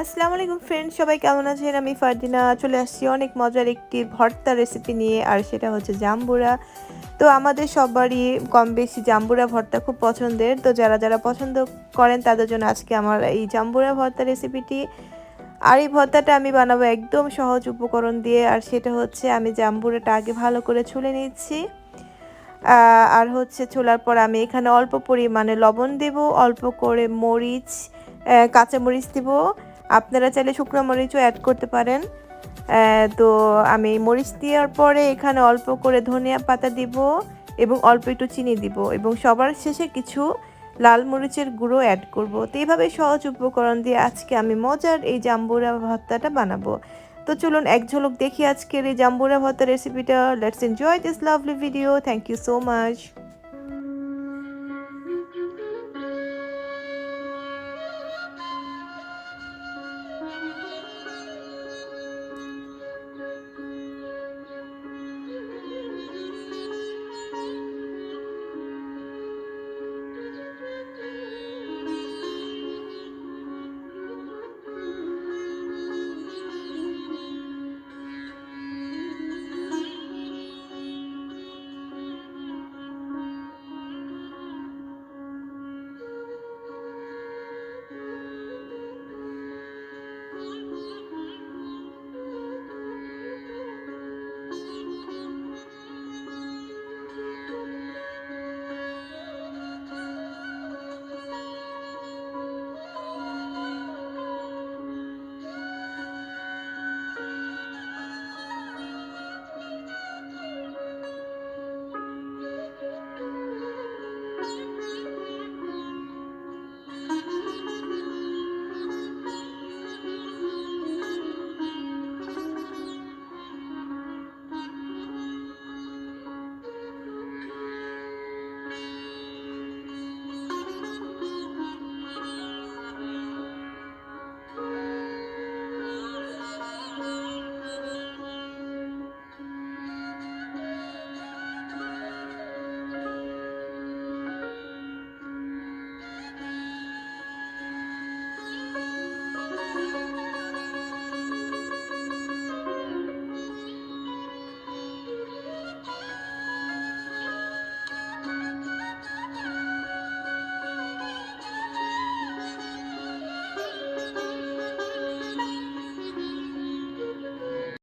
আসসালামু আলাইকুম ফ্রেন্ড সবাই কেমন আছেন? আমি ফারদিনা, চলে আসছি অনেক মজার একটি ভর্তা রেসিপি নিয়ে, আর সেটা হচ্ছে জাম্বুরা। তো আমাদের সবারই কম বেশি জাম্বুরা ভর্তা খুব পছন্দের। তো যারা যারা পছন্দ করেন, তাদের জন্য আজকে আমার এই জাম্বুরা ভর্তা রেসিপিটি আর এই ভর্তাটা আমি বানাবো একদম সহজ উপকরণ দিয়ে, আর সেটা হচ্ছে আমি জাম্বুরাটা আগে ভালো করে ছুলে নিচ্ছি। আর হচ্ছে ছোলার পর আমি এখানে অল্প পরিমাণে লবণ দেব অল্প করে মরিচ আহ, কাঁচামরিচ দিব। আপনারা চাইলে শুকনো মরিচও অ্যাড করতে পারেন। তো আমি মরিচ দেওয়ার পরে এখানে অল্প করে ধনিয়া পাতা দিব এবং অল্প একটু চিনি দিব এবং সবার শেষে কিছু লাল মরিচের গুঁড়ো অ্যাড করব। তো এইভাবে সহজ উপকরণ দিয়ে আজকে আমি মজার এই জাম্বুরা ভর্তাটা বানাবো। তো চলুন এক ঝলক দেখি আজকের এই জাম্বুরা ভাতের রেসিপিটা let's enjoy this lovely video thank you so much